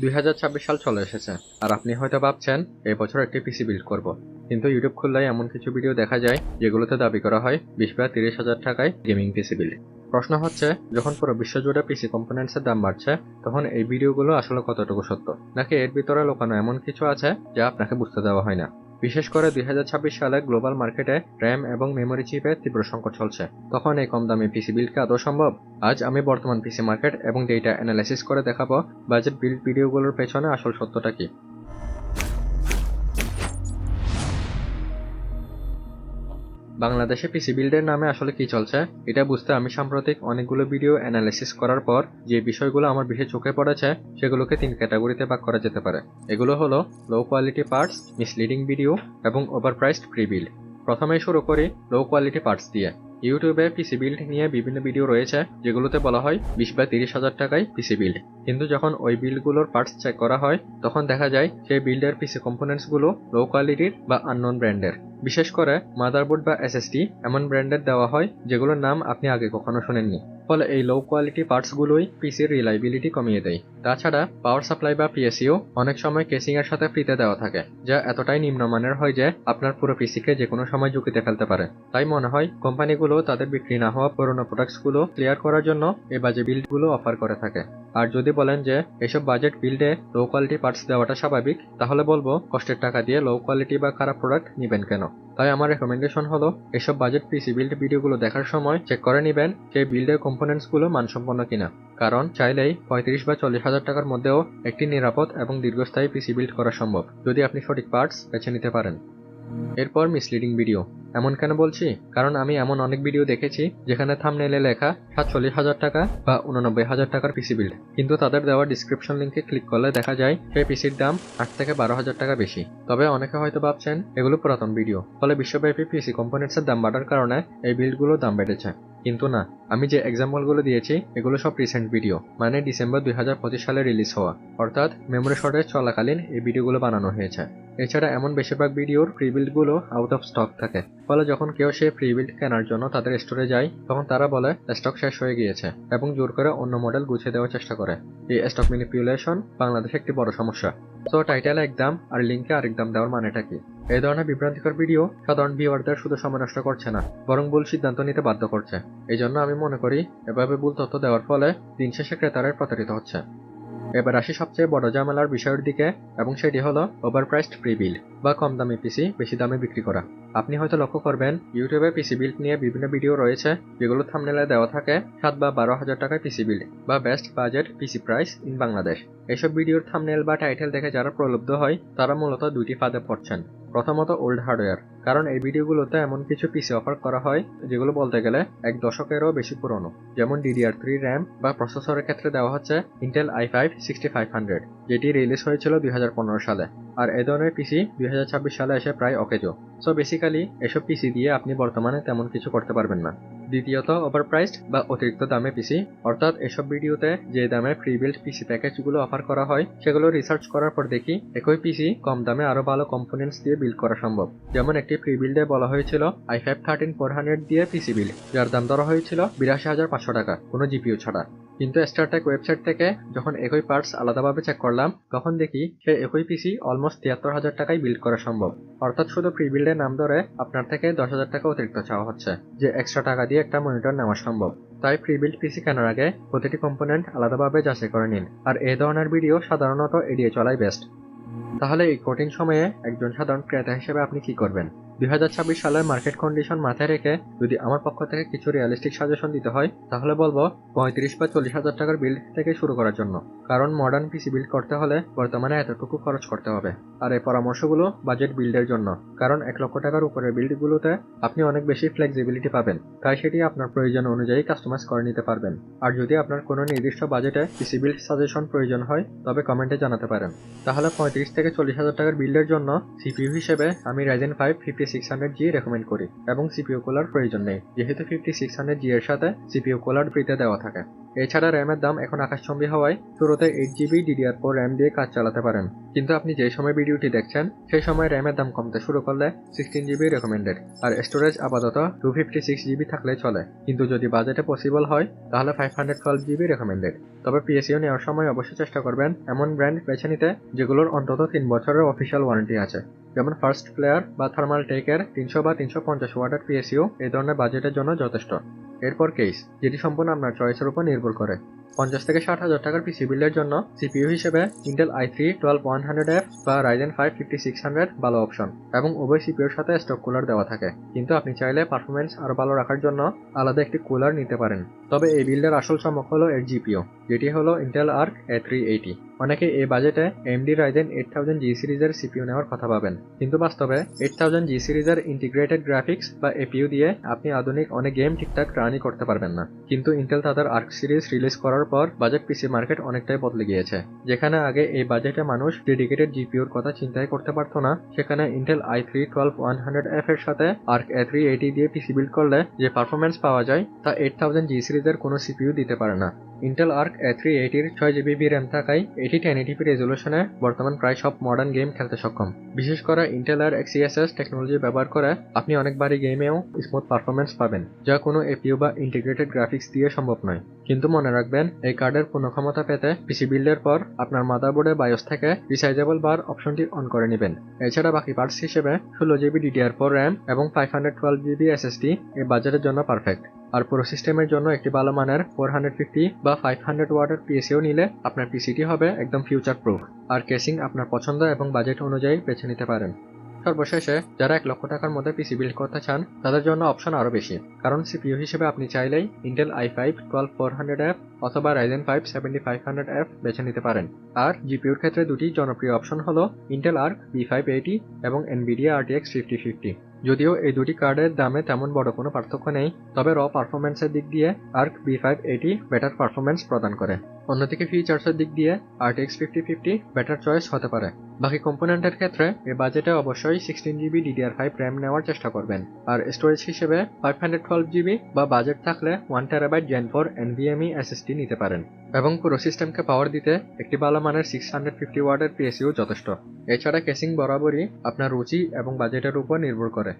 দুই হাজার ছাব্বিশ সাল চলে এসেছে। আর আপনি হয়তো ভাবছেন, এই বছর একটি পিসি বিল্ড করব। কিন্তু ইউটিউব খুললে এমন কিছু ভিডিও দেখা যায়, যেগুলোতে দাবি করা হয় বিশ বা তিরিশ হাজার টাকায় গেমিং পিসি বিল্ড প্রশ্ন হচ্ছে, যখন পুরো বিশ্বজুড়ে পিসি কম্পোনেন্টসের দাম বাড়ছে, তখন এই ভিডিওগুলো আসলে কতটুকু সত্য? নাকি এর ভিতরে লুকানো এমন কিছু আছে যা আপনাকে বুঝতে দেওয়া হয় না? বিশেষ করে দুই হাজার ছাব্বিশ সালে গ্লোবাল মার্কেটে র্যাম এবং মেমোরি চিপের তীব্র সংকট চলছে। তখন এই কম দামি পিসি বিল্ডকে আদৌ সম্ভব? আজ আমি বর্তমান পিসি মার্কেট এবং ডেটা অ্যানালাইসিস করে দেখাবো বাজেট বিল্ড ভিডিওগুলোর পেছনে আসল সত্যটা কি? বাংলাদেশে পিসি বিল্ডের নামে আসলে কি চলছে, এটা বুঝতে আমি সাম্প্রতিক অনেকগুলো ভিডিও অ্যানালাইসিস করার পর যে বিষয়গুলো আমার বিশেষ চোখে পড়েছে, সেগুলোকে তিন ক্যাটাগরিতে ভাগ করা যেতে পারে। এগুলো হলো low quality parts misleading video এবং ওভারপ্রাইসড প্রি বিল্ড প্রথমেই শুরু করি লো কোয়ালিটি পার্টস দিয়ে। ইউটিউবে পিসি বিল্ড নিয়ে বিভিন্ন ভিডিও রয়েছে, যেগুলোতে বলা হয় বিশ বা তিরিশ হাজার টাকায় পিসি বিল্ড কিন্তু যখন ওই বিল্ডগুলোর পার্টস চেক করা হয়, তখন দেখা যায় সেই বিল্ডের পিসি কম্পোনেন্টসগুলো লো কোয়ালিটির বা আননোন ব্র্যান্ডের বিশেষ করে মাদারবোর্ড বা এসএসডি এমন ব্র্যান্ডের দেওয়া হয়, যেগুলোর নাম আপনি আগে কখনো শোনেননি। ফলে এই লো কোয়ালিটি পার্টসগুলোই পিসির রিলাইবিলিটি কমিয়ে দেয়। তাছাড়া পাওয়ার সাপ্লাই বা পিএসইও অনেক সময় কেসিং এর সাথে ফ্রিতে দেওয়া থাকে, যা এতটাই নিম্নমানের হয় যে আপনার পুরো পিসিকে যে কোনো সময় ঝুঁকিতে ফেলতে পারে। তাই মনে হয়, কোম্পানিগুলো তাদের বিক্রি না হওয়া পুরোনো প্রোডাক্টসগুলো ক্লিয়ার করার জন্য এই বাজে বিল্ডগুলো অফার করে থাকে। আর যদি বলেন যে এসব বাজেট বিল্ডে লো কোয়ালিটি পার্টস দেওয়াটা স্বাভাবিক, তাহলে বলব কষ্টের টাকা দিয়ে লো কোয়ালিটি বা খারাপ প্রোডাক্ট নেবেন কেন? তাই আমার রেকমেন্ডেশন হলো, এসব বাজেট পিসি বিল্ড ভিডিওগুলো দেখার সময় চেক করে নেবেন যে বিল্ডের কম্পোনেন্টসগুলো মানসম্পন্ন কিনা। কারণ চাইলেই পঁয়ত্রিশ বা চল্লিশ হাজার টাকার মধ্যেও একটি নিরাপদ এবং দীর্ঘস্থায়ী পিসি বিল্ড করা সম্ভব, যদি আপনি সঠিক পার্টস বেছে নিতে পারেন। এরপর মিসলিডিং ভিডিও এমন কেন বলছি? কারণ আমি এমন অনেক ভিডিও দেখেছি যেখানে থামনেলে লেখা সাতচল্লিশ হাজার টাকা বা উননব্বই হাজার টাকার পিসি বিল্ড কিন্তু তাদের দেওয়া ডিসক্রিপশন লিঙ্কে ক্লিক করলে দেখা যায় সেই পিসির দাম আট থেকে বারো হাজার টাকা বেশি। তবে অনেকে হয়তো ভাবছেন, এগুলো পুরাতন ভিডিও ফলে বিশ্বব্যাপী পিসি কম্পোনেন্টসের দাম বাড়ার কারণে এই বিল্ডগুলোর দাম বেড়েছে। কিন্তু না, আমি যে এক্সাম্পলগুলো দিয়েছি, এগুলো সব রিসেন্ট ভিডিও মানে ডিসেম্বর দুই হাজার পঁচিশ সালে রিলিজ হওয়া। অর্থাৎ মেমোরি শর্টেজ চলাকালীন এই ভিডিওগুলো বানানো হয়েছে। এছাড়া এমন বেশিরভাগ ভিডিওর ফ্রি বিল্ডগুলো আউট অফ স্টক থাকে। ফলে যখন কেউ সেই ফ্রি বিল্ড কেনার জন্য তাদের স্টোরে যায়, তখন তারা বলে স্টক শেষ হয়ে গিয়েছে, এবং জোর করে অন্য মডেল গুছিয়ে দেওয়ার চেষ্টা করে। এই স্টক ম্যানিপুলেশন বাংলাদেশে একটি বড় সমস্যা। তো টাইটেলে এক দাম আর লিঙ্কে আরেক দাম দেওয়ার মানেটা কি? এই ধরনের বিভ্রান্তিকর ভিডিও সাধারণ ভিউয়ারদের শুধু সময় নষ্ট করছে না, বরং ভুল সিদ্ধান্ত নিতে বাধ্য করছে। এই জন্য আমি মনে করি, এভাবে ভুল তথ্য দেওয়ার ফলে দিন শেষে ক্রেতারের প্রতারিত হচ্ছে। এবার আসি সবচেয়ে বড় ঝামেলার বিষয়ের দিকে, এবং সেটি হলো প্রি বিল বা কম দামি পিসি বেশি দামে বিক্রি করা। আপনি হয়তো লক্ষ্য করবেন ইউটিউবে পিসি বিল্ড নিয়ে বিভিন্ন ভিডিও রয়েছে, যেগুলো থামনেলে দেওয়া থাকে, সাত বা বারো হাজার টাকায় পিসি বিল্ড বা best budget PC price in Bangladesh এসব ভিডিওর থামনেল বা টাইটেল দেখে যারা প্রলুব্ধ হয়, তারা মূলত দুইটি ফাঁদে পড়ছেন। প্রথমত ওল্ড হার্ডওয়্যার কারণ এই ভিডিওগুলোতে এমন কিছু পিসি অফার করা হয়, যেগুলো বলতে গেলে এক দশকেরও বেশি পুরনো। যেমন ডিডিআর থ্রি র্যাম বা প্রসেসরের ক্ষেত্রে দেওয়া হচ্ছে Intel i five sixty five hundred যেটি রিলিজ হয়েছিল দুই হাজার পনেরো সালে। আর এ ধরনের পিসি দুই হাজার ছাব্বিশ সালে এসে প্রায় অকেজো। সো বেসিক্যালি এসব পিসি দিয়ে আপনি বর্তমানে তেমন কিছু করতে পারবেন না। দ্বিতীয়ত ওভারপ্রাইসড বা অতিরিক্ত দামে পিসি অর্থাৎ, এসব ভিডিওতে যে দামে প্রি বিল্ড পিসি প্যাকেজগুলো অফার করা হয়, সেগুলো রিসার্চ করার পর দেখি, একই পিসি কম দামে আরও ভালো কম্পোনেন্টস দিয়ে বিল্ড করা সম্ভব। যেমন একটি প্রি বিল্ডে বলা হয়েছিল i five thirteen four hundred দিয়ে পিসি বিল্ড যার দাম ধরা হয়েছিল বিরাশি হাজার পাঁচশো টাকা, কোনো জিপিও ছাড়া। কিন্তু স্টারটেক ওয়েবসাইট থেকে যখন একই পার্টস আলাদাভাবে চেক করলাম, তখন দেখি সে একই পিসি অলমোস্ট তিয়াত্তর হাজার টাকায় বিল্ড করা সম্ভব। অর্থাৎ শুধু প্রি বিল্ডের নাম ধরে আপনার থেকে দশ হাজার টাকা অতিরিক্ত চাওয়া হচ্ছে, যে এক্সট্রা টাকা দিয়ে একটা মনিটর নেওয়া সম্ভব। তাই প্রি বিল্ড পিসি কেনার আগে প্রতিটি কম্পোনেন্ট আলাদাভাবে যাচাই করে নিন, আর এই ধরনের ভিডিও সাধারণত এড়িয়ে চলাই বেস্ট তাহলে এই কঠিন সময়ে একজন সাধারণ ক্রেতা হিসেবে আপনি কি করবেন? দুই হাজার ছাব্বিশ সালের মার্কেট কন্ডিশন মাথায় রেখে যদি আমার পক্ষ থেকে কিছু রিয়েলিস্টিক সাজেশন দিতে হয়, তাহলে বলব পঁয়ত্রিশ বা চল্লিশ হাজার টাকার বিল্ড থেকে শুরু করার জন্য। কারণ মডার্ন পিসি বিল্ড করতে হলে বর্তমানে এতটুকু খরচ করতে হবে। আর এই পরামর্শগুলো বাজেট বিল্ডের জন্য। কারণ এক লক্ষ টাকার উপরের বিল্ডগুলোতে আপনি অনেক বেশি ফ্লেক্সিবিলিটি পাবেন। তাই সেটি আপনার প্রয়োজন অনুযায়ী কাস্টমাইজ করে নিতে পারবেন। আর যদি আপনার কোনো নির্দিষ্ট বাজেটে পিসি বিল্ড সাজেশন প্রয়োজন হয়, তবে কমেন্টে জানাতে পারেন। তাহলে পঁয়ত্রিশ থেকে চল্লিশ হাজার টাকার বিল্ডের জন্য সিপিইউ হিসেবে আমি Ryzen five fifty six hundred G recommend করি, এবং সিপিইউ কুলার প্রয়োজন নেই, যেহেতু ফিফটি সিক্স হান্ড্রেড জি এর সাথে সিপিইউ কুলার ফ্রিতে দেওয়া থাকে। এছাড়া র্যামের দাম এখন আকাশচম্বী হওয়ায় শুরুতে eight GB DDR four RAM দিয়ে কাজ চালাতে পারেন। কিন্তু আপনি যে সময় ভিডিওটি দেখছেন, সেই সময় র্যামের দাম কমতে শুরু করলে সিক্সটিন জিবি রেকমেন্ডেড আর স্টোরেজ আপাতত টু ফিফটি সিক্স জিবি থাকলেই চলে। কিন্তু যদি বাজেটে পসিবল হয়, তাহলে five hundred twelve GB recommended তবে পিএসইউ নেওয়ার সময় অবশ্যই চেষ্টা করবেন এমন ব্র্যান্ড বেছে নিতে, যেগুলোর অন্তত তিন বছরের অফিসিয়াল ওয়ারেন্টি আছে। যেমন ফার্স্ট প্লেয়ার বা থার্মাল টেকের তিনশো বা তিনশো পঞ্চাশ ওয়াটার পিএসইউ এই ধরনের বাজেটের জন্য যথেষ্ট। এরপর কেস যেটি সম্পূর্ণ আপনার চয়েসের উপর নির্ভর করে। পঞ্চাশ থেকে ষাট হাজার টাকার পিসি বিল্ডের জন্য সিপিইউ হিসেবে Intel i three twelve one hundred F বা Ryzen five fifty six hundred ভালো অপশন এবং উভয় সিপিউর সাথে স্টক কুলার দেওয়া থাকে। কিন্তু আপনি চাইলে পারফরমেন্স আরও ভালো রাখার জন্য আলাদা একটি কুলার নিতে পারেন। তবে এই বিল্ডের আসল চমক হলো এর জিপিও যেটি হলো Intel Arc A three eighty অনেকে এই বাজেটে AMD Ryzen eight thousand G সিরিজের সিপিইউ নেওয়ার কথা ভাবেন। কিন্তু বাস্তবে এইট থাউজেন্ড জি সিরিজের ইন্টিগ্রেটেড গ্রাফিক্স বা এপিইউ দিয়ে আপনি আধুনিক অনেক গেম ঠিকঠাক রানই করতে পারবেন না। কিন্তু ইন্টেল তাদের আর্ক সিরিজ রিলিজ করার পর বাজেট পিসি মার্কেট অনেকটাই বদলে গিয়েছে। যেখানে আগে এই বাজেটে মানুষ ডেডিকেটেড জিপিউর কথা চিন্তাই করতে পারতো না, সেখানে Intel i three twelve one hundred F এর সাথে আর্ক এ থ্রি এইটি দিয়ে পিসি বিল্ড করলে যে পারফরমেন্স পাওয়া যায়, তা এইট থাউজেন্ড জি সিরিজের কোনো সিপিইউ দিতে পারে না। ইন্টেল আর্ক এ থ্রি এইটির ছয় জিবি বি র্যাম থাকায় এটি টেন এইটিপি রেজলিউশনে বর্তমান প্রায় সব মডার্ন গেম খেলতে সক্ষম। বিশেষ করে ইন্টেল আর এক্সিএসএস টেকনোলজি ব্যবহার করে আপনি অনেকবারই গেমেও স্মুথ পারফরমেন্স পাবেন, যা কোনো এপিইউ বা ইন্টিগ্রেটেড গ্রাফিক্স দিয়ে সম্ভব নয়। কিন্তু মনে রাখবেন এই কার্ডের পূর্ণ ক্ষমতা পেতে পিসি বিল্ডের পর আপনার মাদারবোর্ডে বায়োস থেকে রিসাইজেবল বার অপশনটি অন করে নেবেন। এছাড়া বাকি পার্টস হিসেবে ষোলো জিবি ডিডিআর ফোর র্যাম এবং five hundred twelve GB SSD এই বাজারের জন্য পারফেক্ট আর পুরো সিস্টেমের জন্য একটি ভালো মানের ফোর হান্ড্রেড ফিফটি বা ফাইভ হান্ড্রেড ওয়াটের পিএসিও নিলে আপনার পিসিটি হবে একদম ফিউচার প্রুফ আর কেসিং আপনার পছন্দ এবং বাজেট অনুযায়ী বেছে নিতে পারেন। সর্বশেষে, যারা এক লক্ষ টাকার মধ্যে পিসি বিল্ড করতে চান, তাদের জন্য অপশন আরও বেশি। কারণ সিপিইউ হিসেবে আপনি চাইলেই Intel i five twelve four hundred F অথবা Ryzen five seventy five hundred F বেছে নিতে পারেন। আর জিপিউর ক্ষেত্রে দুটি জনপ্রিয় অপশন হল Intel Arc B five eighty এবং এনবিডিয়া আরটিএক্স ফিফটি ফিফটি যদিও এই দুটি কার্ডের দামে তেমন বড় কোনো পার্থক্য নেই, তবে র পারফরমেন্সের দিক দিয়ে Arc B five eighty better performance প্রদান করে। অন্যদিকে ফিচার্সের দিক দিয়ে RTX fifty fifty better choice হতে পারে। বাকি কম্পোনেন্টের ক্ষেত্রে এই বাজেটে অবশ্যই sixteen GB DDR five RAM নেওয়ার চেষ্টা করবেন। আর স্টোরেজ হিসেবে ফাইভ হান্ড্রেড টুয়েলভ জিবি বা বাজেট থাকলে one terabyte Gen four NVMe SSD নিতে পারেন। এবং পুরো সিস্টেমকে পাওয়ার দিতে একটি ভালো মানের সিক্স হান্ড্রেড ফিফটি ওয়ার্ডের পিএসইউ যথেষ্ট। এছাড়া কেসিং বরাবরই আপনার রুচি এবং বাজেটের উপর নির্ভর করে।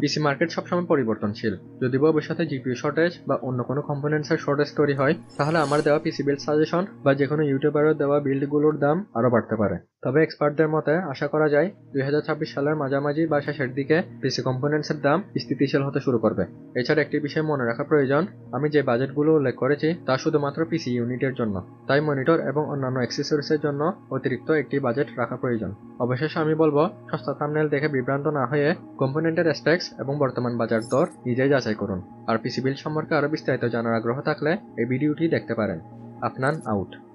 পিসি মার্কেট সবসময় পরিবর্তনশীল। যদি ভবিষ্যতে জিপিউ শর্টেজ বা অন্য কোনো কম্পোনেন্টসের শর্টেজ তৈরি হয়, তাহলে আমার দেওয়া পিসি বিল্ড সাজেশন বা যে কোনো ইউটিউবারের দেওয়া বিল্ডগুলোর দাম আরও বাড়তে পারে। তবে এক্সপার্টদের মতে, আশা করা যায় দুই হাজার ছাব্বিশ সালের মাঝামাঝি বা শেষের দিকে পিসি কম্পোনেন্টসের দাম স্থিতিশীল হতে শুরু করবে। এছাড়া একটি বিষয় মনে রাখা প্রয়োজন, আমি যে বাজেটগুলো উল্লেখ করেছি তা শুধুমাত্র পিসি ইউনিটের জন্য। তাই মনিটর এবং অন্যান্য অ্যাক্সেসরিজের জন্য অতিরিক্ত একটি বাজেট রাখা প্রয়োজন। অবশেষে আমি বলব, সস্তা থামনেল দেখে বিভ্রান্ত না হয়ে কম্পোনেন্টের স্পেক্স এবং বর্তমান বাজার দর নিজেই যাচাই করুন। আর পিসি বিল সম্পর্কে আরও বিস্তারিত জানার আগ্রহ থাকলে এই ভিডিওটি দেখতে পারেন। আফনান আউট।